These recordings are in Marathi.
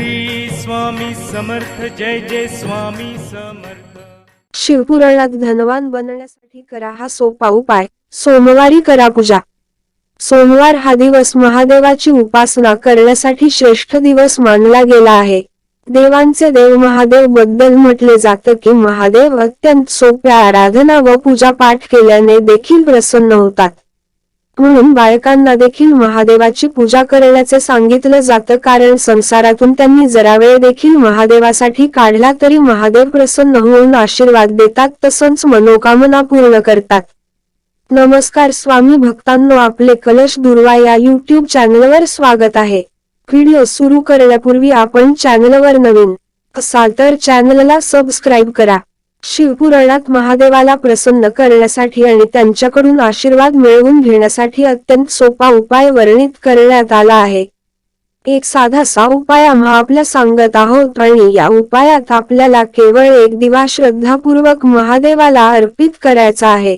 श्री स्वामी समर्थ जय जय स्वामी समर्थ. शिवपुराणात धनवान बनण्यासाठी करा हा सोपा उपाय. सोमवारी करा पूजा. सोमवार हा दिवस महादेवाची उपासना करण्यासाठी श्रेष्ठ दिवस मानला गेला आहे. देवांचे देव महादेवबद्दल म्हटले जातं की महादेव अत्यंत सोप्या आराधना व पूजा पाठ केल्याने देखील प्रसन्न होतात. म्हणून बायकांना देखील महादेवाची पूजा करण्याचे सांगितलं जातं. कारण संसारातून त्यांनी जरा वेळ देखील महादेवासाठी काढला तरी महादेव प्रसन्न होऊन आशीर्वाद देतात तसंच मनोकामना पूर्ण करतात. नमस्कार स्वामी भक्तांनो आपले कलश दुर्वा या युट्यूब चॅनलवर स्वागत आहे. व्हिडिओ सुरू करण्यापूर्वी आपण चॅनलवर नवीन असाल तर चॅनलला सबस्क्राईब करा. शिवपुराणात महादेवाला प्रसन्न करण्यासाठी आणि त्यांच्याकडून आशीर्वाद मिळवून घेण्यासाठी अत्यंत सोपा उपाय वर्णित करण्यात आला आहे. एक साधासा उपाय आम्हा आपल्या सांगत आहोत आणि या उपायात आपल्याला केवळ एक दिवा श्रद्धापूर्वक महादेवाला अर्पित करायचा आहे.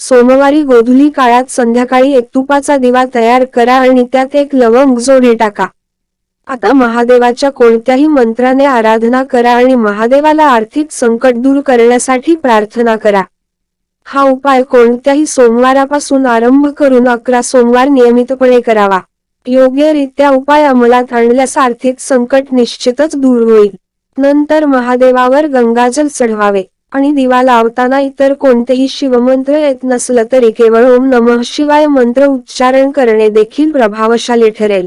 सोमवारी गोधुली काळात संध्याकाळी एक तुपाचा दिवा तयार करा आणि त्यात एक लवंग जोडी टाका. आता महादेवाच्या कोणत्याही मंत्राने आराधना करा आणि महादेवाला आर्थिक संकट दूर करण्यासाठी प्रार्थना करा. हा उपाय कोणत्याही सोमवारापासून आरंभ करून अकरा सोमवार नियमितपणे करावा. योग्यरित्या उपाय अंमलात आणल्यास आर्थिक संकट निश्चितच दूर होईल. नंतर महादेवावर गंगाजल चढवावे आणि दिवा लावताना इतर कोणतेही शिवमंत्र येत नसलं तरी केवळ ओम नमः शिवाय मंत्र उच्चारण करणे देखील प्रभावशाली ठरेल.